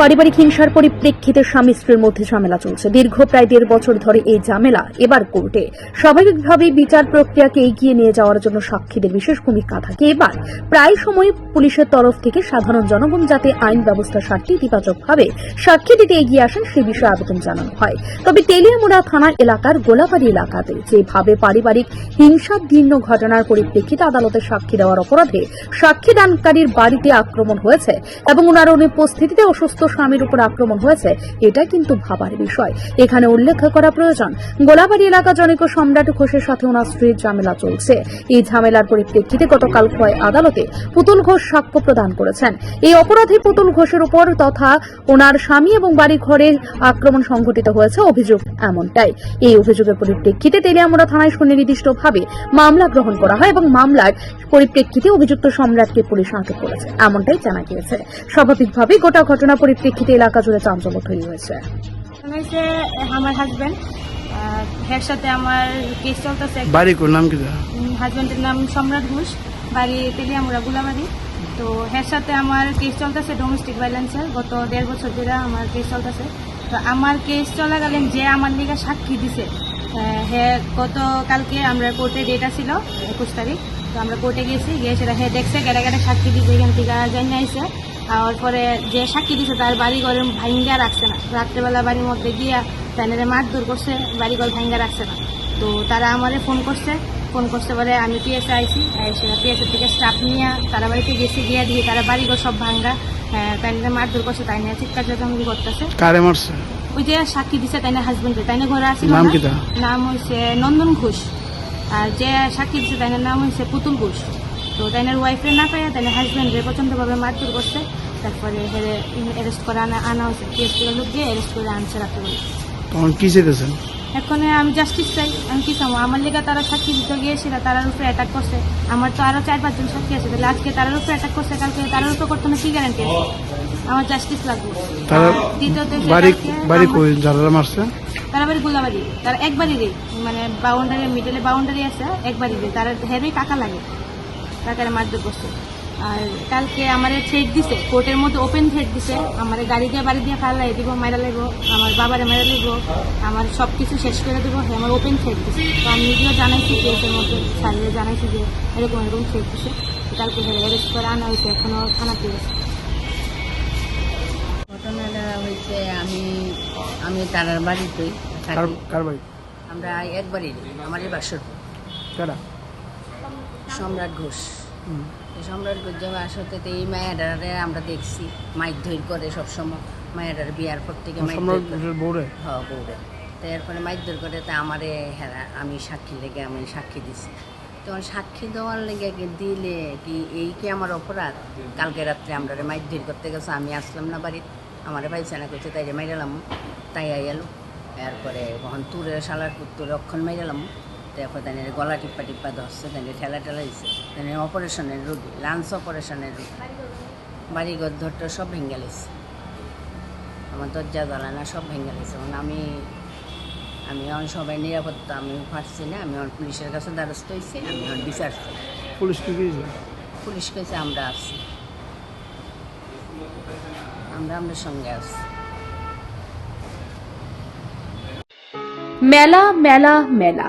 পারিবারিক হিংসার পরিপ্রেক্ষিতে স্বামী স্ত্রীর মধ্যে ঝামেলা চলছে। দীর্ঘ প্রায় দেড় বছর ধরে এই ঝামেলা এবার কোর্টে। স্বাভাবিকভাবেই বিচার প্রক্রিয়াকে এগিয়ে নিয়ে যাওয়ার জন্য সাক্ষীদের বিশেষ ভূমিকা থাকে এবার। প্রায় সময় পুলিশের তরফ থেকে সাধারণ জনগণ যাতে আইন ব্যবস্থার স্বার্থে ইতিবাচকভাবে সাক্ষী দিতে এগিয়ে আসেন, সে বিষয়ে আবেদন জানানো হয়। তবে তেলিয়ামুড়া থানা এলাকার গোলাবাড়ি এলাকাতে যেভাবে পারিবারিক হিংসার হিংসাধীর্ণ ঘটনার পরিপ্রেক্ষিতে আদালতে সাক্ষী দেওয়ার অপরাধে সাক্ষীদানকারীর বাড়িতে আক্রমণ হয়েছে এবং ওনার অনুপস্থিতিতে অসুস্থ স্বামীর উপর আক্রমণ হয়েছে, এটা কিন্তু ভাবার বিষয়। এখানে উল্লেখ করা প্রয়োজন, গোলাবাড়ি এলাকা জনৈক সম্রাট ঘোষের সাথে ওনার স্ত্রীর ঝামেলা চলছে। এই ঝামেলার পরিপ্রেক্ষিতে গতকাল খোয়াই আদালতে পুতুল ঘোষ সাক্ষ্য প্রদান করেছেন। এই অপরাধী পুতুল ঘোষের উপর তথা ওনার স্বামী এবং বাড়ি ঘরে আক্রমণ সংঘটিত হয়েছে, অভিযোগ এমনটাই। এই অভিযোগের পরিপ্রেক্ষিতে তেলিয়ামুড়া থানায় সুনির্দিষ্টভাবে মামলা গ্রহণ করা হয় এবং মামলার পরিপ্রেক্ষিতে অভিযুক্ত সম্রাটকে পুলিশ আটক করেছে, এমনটাই জানা গিয়েছে। স্বাভাবিকভাবেই গোটা ঘটনা পরিপ্রেক্ষিতে এলাকা জুড়ে চাঞ্চল্য তৈরি হয়েছে। হয়েছে আমার হাজব্যান্ড এর সাথে আমার কেস চলতেছে বাড়ি কোন নাম কি হাজব্যান্ডের নাম সম্রাট ঘোষ বাড়ি তেলিয়ামুড়া গুলাবাড়ি। তো এর সাথে আমার কেস চলতেছে ডোমেস্টিক ভাইলেন্সের গত দেড় বছর ধরে আমার কেস চলতেছে। তো আমার কেস চলাকালীন যে আমার লিগে সাক্ষী দিছে আহ, হে গত কালকে আমরা কোর্টে ডেটা ছিল একুশ তারিখ। তো আমরা কোর্টে গেছি গিয়ে সেটা হে দেখছে গেটে গেটে সাক্ষী দিছে এখান থেকে জেনে আর পরে যে সাক্ষী দিছে তার বাড়ি ঘরে ভাঙ্গা রাখছে না। রাত্রেবেলা বাড়ির মধ্যে গিয়া তাদের মারধর করছে বাড়ি ঘর ভাঙ্গা রাখছে না। তো তারা আমারে ফোন করছে। ফোন করতে পারে আমি পিএসএ আইসি সেটা পিএসএ থেকে স্টাফ নিয়ে তারা বাড়িতে গেছি গিয়া দিয়ে তারা বাড়ি ঘর সব ভাঙ্গা তাই নিয়ে মারধর করছে তাই নিয়ে চিৎকার চেঁচামেচি করতেছে। কারে মারছে? ওই যে সাক্ষী দিছে তাই না হাজবেন্ডে তাই না ঘরে নাম? কি নাম হয়েছে নন্দন ঘোষ। আর যে সাক্ষী দিছে তাই নাম হয়েছে পুতুল ঘোষ। তো তাইনার ওয়াইফের না পাইয়া তাই হাজবেন্ডে প্রচন্ডভাবে মারধর করছে। তারপরে হেরে অ্যারেস্ট করে আনা আনা হয়েছে। করে লোক দিয়ে অ্যারেস্ট করে আনছে রাত্রেবেলা তখন কি চেয়েছেন এখন আমি জাস্টিস চাই। আমি কি চাবো? আমার লেগে তারা সাক্ষী দিতে গিয়েছিল তারার উপরে অ্যাটাক করছে। আমার তো আরও চার পাঁচজন সাক্ষী আছে। তাহলে আজকে তারার উপরে অ্যাটাক করছে কালকে তারার উপরে করতে না কি গ্যারান্টি আছে? আমার জাস্টিস লাগবে। দ্বিতীয়ত যারা মারছে? তারা বাড়ি গোলাবাড়ি। তারা একবারই মানে বাউন্ডারি মিডলে বাউন্ডারি আছে একবারই তারা হেরই টাকা লাগে। টাকার মারধর করছে। আর কালকে আমার থ্রেড দিছে কোর্টের মধ্যে ওপেন থ্রেড দিছে। আমার গাড়ি দিয়ে বাড়ি দিয়ে ফালাই দিব মারা লাগবো আমার বাবারে মারা লাগবো আমার সব কিছু শেষ করে দেবো হ্যাঁ আমার ওপেন থ্রেড দিছে। তো আমি নিজেও জানাইছি কেসের মধ্যে স্যারের জানাইছি যে এরকম এরকম থ্রেড দিছে। কালকে অ্যারেস্ট করে আনা হয়েছে এখনও থানাতে গেছে ঘটনাটা হয়েছে আমি আমি তারার বাড়িতেই কার থাকি। বাড়ি? আমরা একবারই আমার এই বাসর সম্রাট ঘোষ। সম্রাট ঘোষ যখন আসতে তো এই মায়াডারে আমরা দেখছি মাইক ধৈর করে সবসময়। মায়াডার বিয়ার পর থেকে বউরে? হ্যাঁ বউরে। তো এরপরে মাইক ধৈর করে তা আমারে হেরা আমি সাক্ষী লেগে আমি সাক্ষী দিছি। তখন সাক্ষী দেওয়ার লেগে দিলে কি এই কি আমার অপরাধ? কালকে রাত্রে আমরা মাইক ধৈর করতে গেছে আমি আসলাম না বাড়িতে। আমারে পাইছে না করছে তাই মাইরালাম তাই আইয়ালো। এরপরে কখন তুরে শালার পুত্তুরে অক্ষণ মাইরালাম। তারপর তাই গলা টিপ্পা টিপ্পা ধরছে তাই ঠেলা ঠেলা দিচ্ছে তাই অপারেশনের রোগী লাঞ্চ অপারেশনের রোগী। বাড়িঘর ধরতে সব ভেঙে গেছে আমার দরজা জ্বালানা সব ভেঙে গেছে এখন আমি আমি এখন সবাই নিরাপত্তা আমি পারছি না আমি এখন পুলিশের কাছে দ্বারস্থ হয়েছি আমি এখন বিচার পুলিশ পুলিশ কাছে আমরা আছি। আমরা আমাদের সঙ্গে আছি। মেলা মেলা মেলা।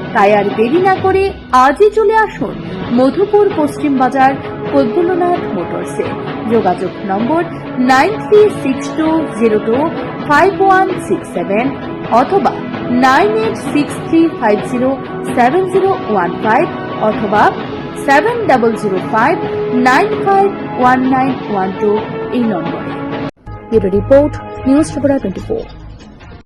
তাই আর দেরি না করে আজই চলে আসুন মধুপুর পশ্চিম বাজার কৈবল্যনাথ মোটরসে যোগাযোগ number nine three six two zero two five one six seven অথবা nine eight six three five zero seven zero one five অথবা seven double zero five nine five one nine one two এই নম্বরে। Report news Tripura twenty four.